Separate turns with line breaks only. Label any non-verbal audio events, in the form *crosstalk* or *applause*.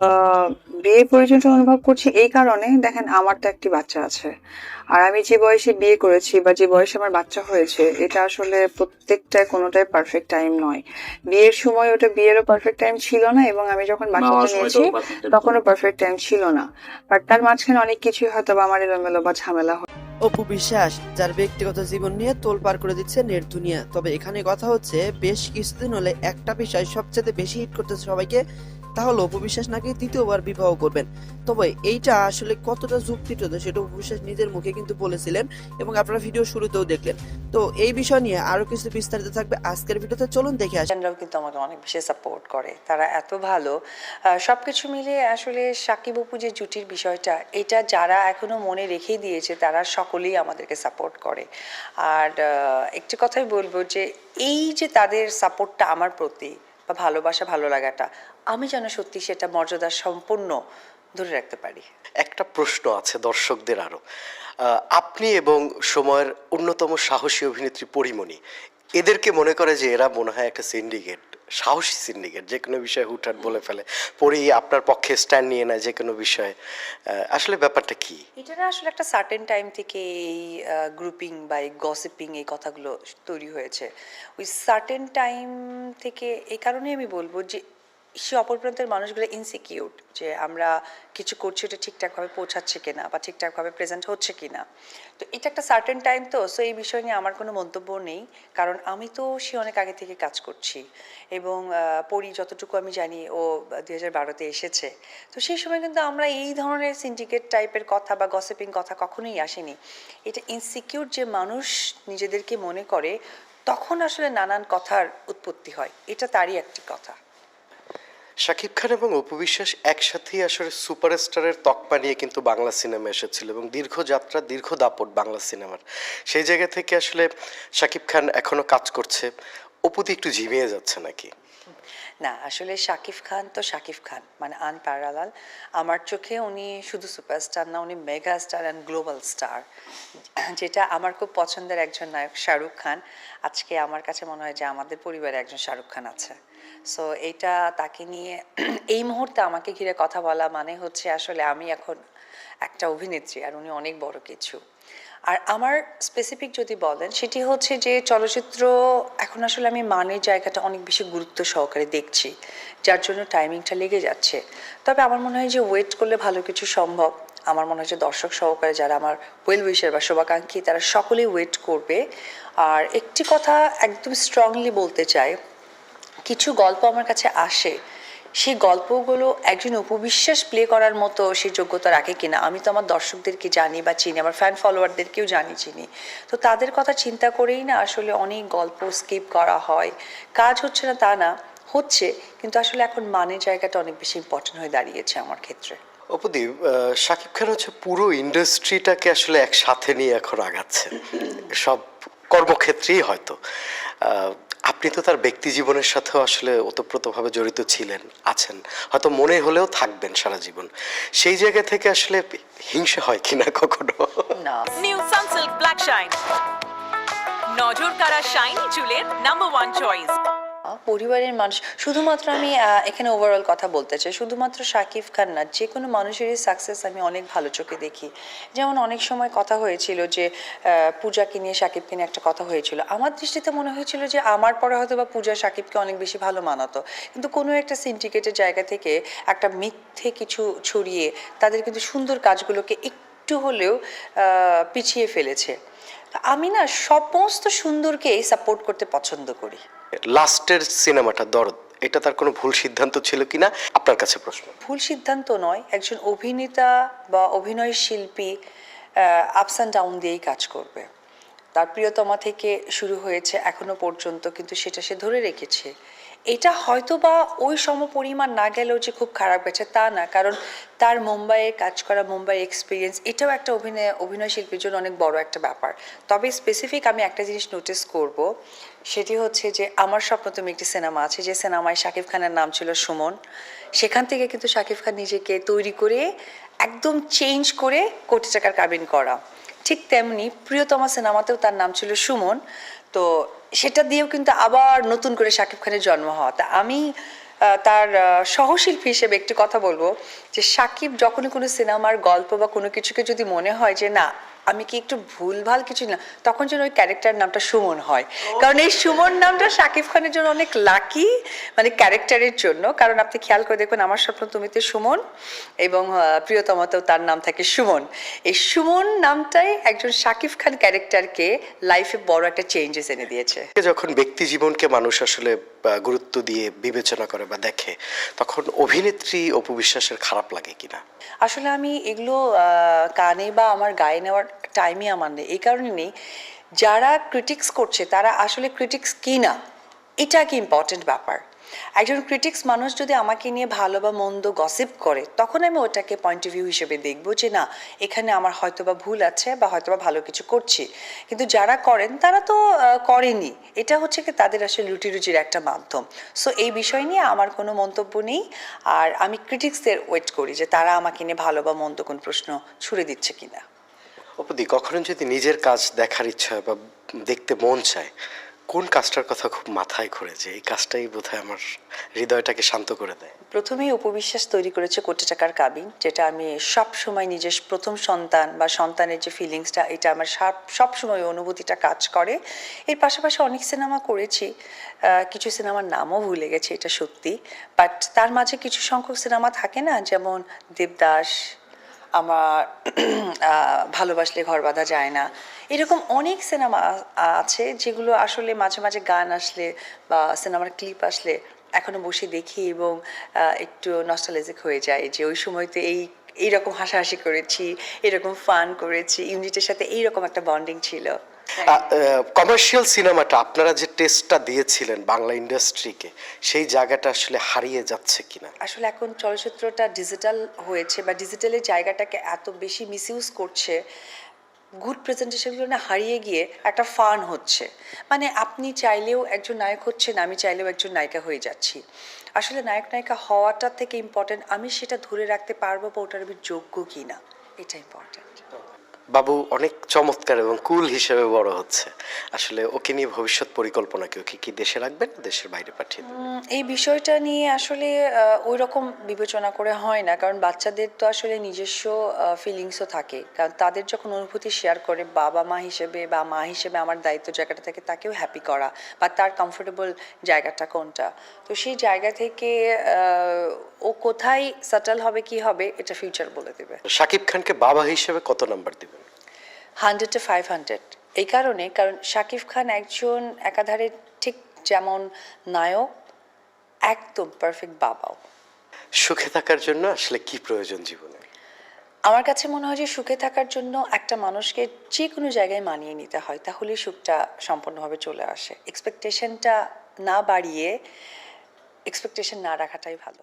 আহ, বিয়ের প্রয়োজনটা অনুভব করছি এই কারণে। দেখেন আমার তো একটি বাচ্চা আছে। আর আমি যে বয়সে বিয়ে করেছি বা যে বয়সে আমার বাচ্চা হয়েছে এটা আসলে প্রত্যেকটা কোনোটাই পারফেক্ট টাইম নয়। বিয়ের সময় ওটা বিয়েরও পারফেক্ট টাইম ছিল না এবং আমি যখন বাচ্চাটা নিয়েছি তখনও পারফেক্ট টাইম ছিল না। বাট তার মাঝখানে অনেক কিছুই হয়তো বা আমার এলোমেলো বা ঝামেলা হয়।
অপু বিশ্বাস যার ব্যক্তিগত জীবন নিয়ে তোলপাড় করে দিচ্ছে নেট দুনিয়া। তবে এখানে কথা হচ্ছে বেশ কিছুদিন হলে একটা বিষয় সবচেয়ে বেশি হিট করতেছে সবাইকে তা হলো অপু বিশ্বাস নাকি দ্বিতীয়বার বিবাহ করবেন। তবে এইটা আসলে কতটা যুক্তিযুক্ত সেটা অপু বিশ্বাস নিজের মুখে কিন্তু বলেছিলেন এবং আপনারা ভিডিও শুরুতেও দেখলেন। তো এই বিষয় নিয়ে আরও কিছু বিস্তারিত থাকবে আজকের ভিডিওতে। চলুন দেখে আসি।
কিন্তু আমাকে অনেক বেশি সাপোর্ট করে। তারা এত ভালো। সবকিছু মিলিয়ে আসলে সাকিব অপু যে জুটির বিষয়টা, এটা যারা এখনও মনে রেখে দিয়েছে, তারা সকলেই আমাদেরকে সাপোর্ট করে। আর একটি কথাই বলব যে, এই যে তাদের সাপোর্টটা আমার প্রতি বা ভালোবাসা ভালো লাগাটা আমি যেন সত্যি সেটা মর্যাদা সম্পূর্ণ ধরে রাখতে পারি।
একটা প্রশ্ন আছে দর্শকদের আরও। আহ, আপনি এবং সময়ের অন্যতম সাহসী অভিনেত্রী পরিমণি এদেরকে মনে করে যে এরা মনে হয় একটা সিন্ডিকেট সাহসী সিন্ডিকেট যে কোনো বিষয়ে হুটহাট বলে ফেলে। পরি আপনার পক্ষে স্ট্যান্ড নিয়ে নেয় যে কোনো বিষয়ে। আসলে ব্যাপারটা কি?
এটা না আসলে একটা সার্টেন টাইম থেকে এই গ্রুপিং বা এই গসিপিং এই কথাগুলো তৈরি হয়েছে। ওই সার্টেন টাইম থেকে এই কারণেই আমি বলব যে সে অপর প্রান্তের মানুষগুলো ইনসিকিউর যে আমরা কিছু করছি, ওটা ঠিকঠাকভাবে পৌঁছাচ্ছে কিনা বা ঠিকঠাকভাবে প্রেজেন্ট হচ্ছে কিনা। তো এটা একটা সার্টেন টাইম তো সো এই বিষয় নিয়ে আমার কোনো মন্তব্য নেই। কারণ আমি তো সে অনেক আগে থেকে কাজ করছি এবং পড়ি যতটুকু আমি জানি ও দুই হাজার বারোতে এসেছে। তো সেই সময় কিন্তু আমরা এই ধরনের সিন্ডিকেট টাইপের কথা বা গসিপিং কথা কখনোই আসেনি। এটা ইনসিকিউর যে মানুষ নিজেদেরকে মনে করে, তখন আসলে নানান কথার উৎপত্তি হয়। এটা তারই একটি কথা।
শাকিব খান এবং অপু বিশ্বাস একসাথেই আসলে সুপারস্টারের তকপা নিয়ে কিন্তু বাংলা সিনেমা এসেছিল এবং দীর্ঘ যাত্রা, দীর্ঘ দাপট বাংলা সিনেমার। সেই জায়গা থেকে আসলে শাকিব খান এখনও কাজ করছে। অপুদি একটু ঝিমিয়ে যাচ্ছে নাকি?
না, আসলে শাকিব খান তো শাকিব খান মানে আনপ্যারালাল। আমার চোখে উনি শুধু সুপারস্টার না, উনি mega star and global star. যেটা আমার খুব পছন্দের একজন নায়ক শাহরুখ খান। আজকে আমার কাছে মনে হয় যে আমাদের পরিবারে একজন শাহরুখ খান আছে। সো এটা তাকে নিয়ে *clears throat* এই মুহূর্তে আমাকে ঘিরে কথা বলা মানে হচ্ছে আসলে আমি এখন একটা অভিনেত্রী আর উনি অনেক বড় কিছু। আর আমার স্পেসিফিক যদি বলেন, সেটি হচ্ছে যে চলচ্চিত্র এখন আসলে আমি মানের জায়গাটা অনেক বেশি গুরুত্ব সহকারে দেখছি, যার জন্য টাইমিংটা লেগে যাচ্ছে। তবে আমার মনে হয় যে ওয়েট করলে ভালো কিছু সম্ভব। আমার মনে হয় যে দর্শক সহকারে যারা আমার ওয়েল উইশার বা শুভাকাঙ্ক্ষী, তারা সকলেই ওয়েট করবে। আর একটি কথা একদম স্ট্রংলি বলতে চাই কিছু গল্প আমার কাছে আসে। সেই গল্পগুলো একজন উপবিশ্বাস প্লে করার মতো সেই যোগ্যতা রাখে কিনা, আমি তো আমার দর্শকদেরকে জানি বা চিনি, আমার ফ্যান ফলোয়ারদেরকেও জানি, চিনি। তো তাদের কথা চিন্তা করেই না আসলে অনেক গল্প স্কিপ করা হয়। কাজ হচ্ছে না তা না, হচ্ছে, কিন্তু আসলে এখন মানের জায়গাটা অনেক বেশি ইম্পর্টেন্ট হয়ে দাঁড়িয়েছে আমার ক্ষেত্রে।
অপুদীপ শাকিব খান হচ্ছে পুরো ইন্ডাস্ট্রিটাকে আসলে একসাথে নিয়ে এখন আগাচ্ছেন। সব কর্মক্ষেত্রেই হয়তো। আপনি তো তার ব্যক্তি জীবনের সাথেও আসলে ওতপ্রোতভাবে জড়িত ছিলেন, আছেন। হয়তো মনে হলেও থাকবেন সারা জীবন। সেই জায়গা থেকে আসলে হিংসা হয় কিনা কখনো?
নিউ সানসিল্ক ব্ল্যাক শাইন নজর কারা শাইনি চুলের নাম্বার ওয়ান চয়েস
পরিবারের মানুষ, শুধুমাত্র আমি এখানে ওভারঅল কথা বলতে চাই, শুধুমাত্র শাকিব খান না, যে কোনো মানুষেরই সাকসেস আমি অনেক ভালো চোখে দেখি। যেমন অনেক সময় কথা হয়েছিল যে পূজাকে নিয়ে শাকিবকে নিয়ে একটা কথা হয়েছিল। আমার দৃষ্টিতে মনে হয়েছিল যে, আমার পরে হয়তো বা পূজা শাকিবকে অনেক বেশি ভালো মানাতো। কিন্তু কোনো একটা সিন্ডিকেটের জায়গা থেকে একটা মিথ্যে কিছু ছড়িয়ে, তাদের কিন্তু সুন্দর কাজগুলোকে একটু হলেও পিছিয়ে ফেলেছে। আমি না, সমস্ত সুন্দরকেই সাপোর্ট করতে পছন্দ করি।
লাস্টের সিনেমাটা, দরদ, এটা তার কোনো ভুল সিদ্ধান্ত ছিল কিনা? আপনার কাছে প্রশ্ন।
ভুল সিদ্ধান্ত নয়, একজন অভিনেতা বা অভিনয় শিল্পী আপস অ্যান্ড ডাউন দিয়েই কাজ করবে। তার প্রিয়তমা থেকে শুরু হয়েছে এখনও পর্যন্ত, কিন্তু সেটা সে ধরে রেখেছে। এটা হয়তো বা ওই সম পরিমাণ না গেলেও যে খুব খারাপ গেছে, তা না। কারণ তার মুম্বাইয়ে কাজ করা, মুম্বাই এক্সপিরিয়েন্স এটাও একটা অভিনয় অভিনয় শিল্পীর জন্য অনেক বড় একটা ব্যাপার। তবে স্পেসিফিক আমি একটা জিনিস নোটিস করব, সেটি হচ্ছে যে আমার স্বপ্ন তুমি একটি সিনেমা আছে, যে সিনেমায় শাকিব খানের নাম ছিল সুমন। সেখান থেকে কিন্তু শাকিব খান নিজেকে তৈরি করে একদম চেঞ্জ করে কোটি টাকার কাবিন করা। ঠিক তেমনি প্রিয়তমা সিনেমাতেও তার নাম ছিল সুমন। তো সেটা দিয়েও কিন্তু আবার নতুন করে সাকিব খানের জন্ম হওয়া। তা আমি তার সহশিল্পী হিসেবে একটি কথা বলব যে সাকিব যখনই কোনো সিনেমার গল্প বা কোনো কিছুকে যদি মনে হয় যে না আমি কি একটু ভুলভাল কিছু না তখন যেন ওই ক্যারেক্টার নামটা সুমন হয়। কারণ এই সুমন নামটা শাকিব খানের জন্য অনেক লাকি মানে ক্যারেক্টারের জন্য। কারণ আপনি খেয়াল করে দেখবেন আমার স্বপ্ন তুমিতে সুমন এবং প্রিয়তমাতেও তার নাম থাকে সুমন। এই সুমন নামটাই একজন শাকিব খান ক্যারেক্টারকে লাইফে বড় একটা চেঞ্জেস এনে দিয়েছে।
যখন ব্যক্তি জীবনকে মানুষ আসলে গুরুত্ব দিয়ে বিবেচনা করে বা দেখে তখন অভিনেত্রী অপবিশ্বাসের খারাপ লাগে কিনা?
আসলে আমি এগুলো কানে বা আমার গায়ে নেওয়ার টাইমই আমার নেই। এই কারণে নেই। যারা ক্রিটিক্স করছে, তারা আসলে ক্রিটিক্স কি না? এটা কি ইম্পর্টেন্ট ব্যাপার? একজন ক্রিটিক্স মানুষ যদি আমাকে নিয়ে ভালো বা মন্দ গসিপ করে, তখন আমি ওটাকে পয়েন্ট অফ ভিউ হিসেবে দেখব যে, না, এখানে আমার হয়তো বা ভুল আছে বা হয়তো বা ভালো কিছু করছি। কিন্তু যারা করেন, তারা তো করেনি। এটা হচ্ছে কি তাদের আসলে রুটি রুজির একটা মাধ্যম। সো এই বিষয় নিয়ে আমার কোনো মন্তব্য নেই। আর আমি ক্রিটিক্সদের ওয়েট করি যে, তারা আমাকে নিয়ে ভালো বা মন্দ কোন প্রশ্ন ছুড়ে দিচ্ছে কিনা।
অপুদি কখনো যদি নিজের কাজ দেখার ইচ্ছা হয় বা দেখতে মন চায়, কোন কাজটার কথা খুব মাথায় ঘুরে যে এই কাজটাই বোধহয় আমার হৃদয়টাকে শান্ত করে দেয়?
প্রথমেই উপবিশ্বাস তৈরি করেছে কোটি টাকার কাবিন, যেটা আমি সব সময় নিজের প্রথম সন্তান বা সন্তানের যে ফিলিংসটা এটা আমার সব সময় অনুভূতিটা কাজ করে। এর পাশাপাশি অনেক সিনেমা করেছি। কিছু সিনেমার নামও ভুলে গেছি, এটা সত্যি। বাট তার মাঝে কিছু সংখ্যক সিনেমা থাকে না, যেমন দেবদাস আমার *clears throat* ভালোবাসলে ঘর বাঁধা যায় না। এরকম অনেক সিনেমা আছে যেগুলো আসলে মাঝে মাঝে গান আসলে বা সিনেমার ক্লিপ আসলে এখনও বসে দেখি এবং একটু নস্টালেজিক হয়ে যায় যে ওই সময় তো এই, এইরকম হাসাহাসি করেছি, এরকম ফান করেছি ইউনিটের সাথে এইরকম একটা বন্ডিং ছিল।
কমার্শিয়াল সিনেমাটা আপনারা যে টেস্টটা দিয়েছিলেন বাংলা ইন্ডাস্ট্রিকে সেই জায়গাটা আসলে হারিয়ে যাচ্ছে কিনা?
আসলে এখন চলচ্চিত্রটা ডিজিটাল হয়েছে বা ডিজিটালের জায়গাটাকে এত বেশি মিসইউজ করছে গুড প্রেজেন্টেশনগুলো না হারিয়ে গিয়ে একটা ফান হচ্ছে। মানে আপনি চাইলেও একজন নায়ক হচ্ছেন আমি চাইলেও একজন নায়িকা হয়ে যাচ্ছি। আসলে নায়ক নায়িকা হওয়াটা থেকে ইম্পর্টেন্ট আমি সেটা ধরে রাখতে পারব বা ওটার আমি যোগ্য কি না এটা ইম্পর্টেন্ট
বাবু অনেক চমৎকার এবং কুল হিসেবে বড় হচ্ছে। আসলে ওকে নিয়ে ভবিষ্যৎ পরিকল্পনা কি ওকে কি দেশে রাখবেন দেশের বাইরে পাঠিয়ে
এই বিষয়টা নিয়ে আসলে ওই রকম বিবেচনা করে হয় না, কারণ বাচ্চাদের তো আসলে নিজস্ব ফিলিংসও থাকে। কারণ তাদের যখন অনুভূতি শেয়ার করে বাবা মা হিসেবে বা মা হিসেবে আমার দায়িত্ব জায়গাটা থাকে, তাকেও হ্যাপি করা বা তার কমফোর্টেবল জায়গাটা কোনটা? তো সেই জায়গা থেকে কোথায় সেটেল হবে কি হবে এটা ফিউচার বলে দেবে।
শাকিব খানকে বাবা হিসেবে কত নাম্বার দিবেন?
হান্ড্রেড টু ফাইভ হান্ড্রেড এই কারণে কারণ শাকিব খান একজন একাধারে ঠিক যেমন নায়ক একদম পারফেক্ট বাবাও।
সুখে থাকার জন্য আসলে কি প্রয়োজন জীবনে?
আমার কাছে মনে হয় যে সুখে থাকার জন্য একটা মানুষকে যে কোনো জায়গায় মানিয়ে নিতে হয় তাহলেই সুখটা সম্পূর্ণভাবে চলে আসে। এক্সপেকটেশনটা না বাড়িয়ে এক্সপেকটেশন না রাখাটাই ভালো।